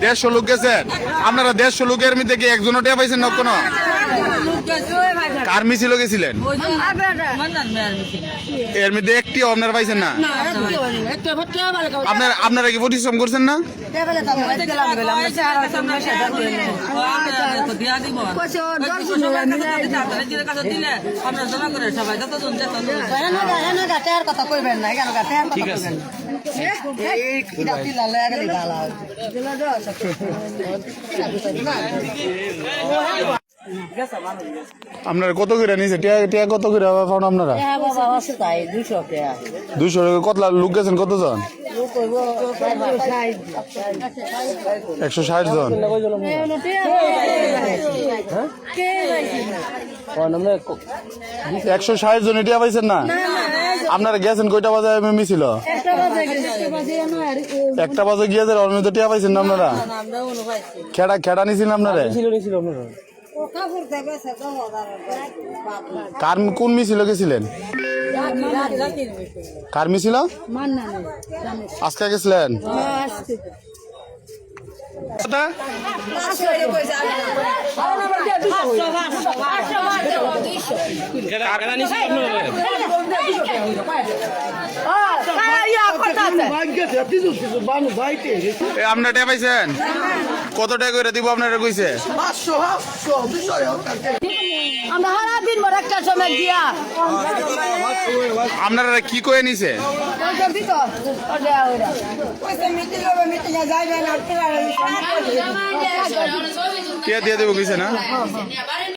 দেড়শো লোক গেছেন আপনারা দেড়শো লোকের মধ্যে কি একজনও টেয়া পাইছেন না কোনো? কার মিছিল গেছিলেন? এর মধ্যে একটিও আপনারা পাইছেন না? আপনার আপনারা কি পরিশ্রম করছেন না? কথা কইবেন না কেন ঠিক আছে আপনারা কত করে নিয়েছে? টিয়া টিয়া কত করে পাউন আপনারা? দুইশো টাকা। কত লোক গেছেন কতজন? একশো ষাট জন। একশো ষাট জন টিয়া পাইছেন না? আপনারা গেছেন কয়টা বাজে মিছিল? একটা বাজে গিয়েছে মধ্যে টিয়া পাইছেন না আপনারা? খেড়া খেড়া নিছিলেন আপনারা? কার কোন মিছিল গেছিলেন? কার মিছিল? আজকে গেছিলেন? কথা? এ, আপনারা টিয়া পাইছেন? কত টাকা করে দিব আপনারা কইছে? আমরা সারা দিন ভর একটা সময় দিয়া। আপনারা কি কয়ে নিছে? টিয়া দিয়ে দেবো কইছে না?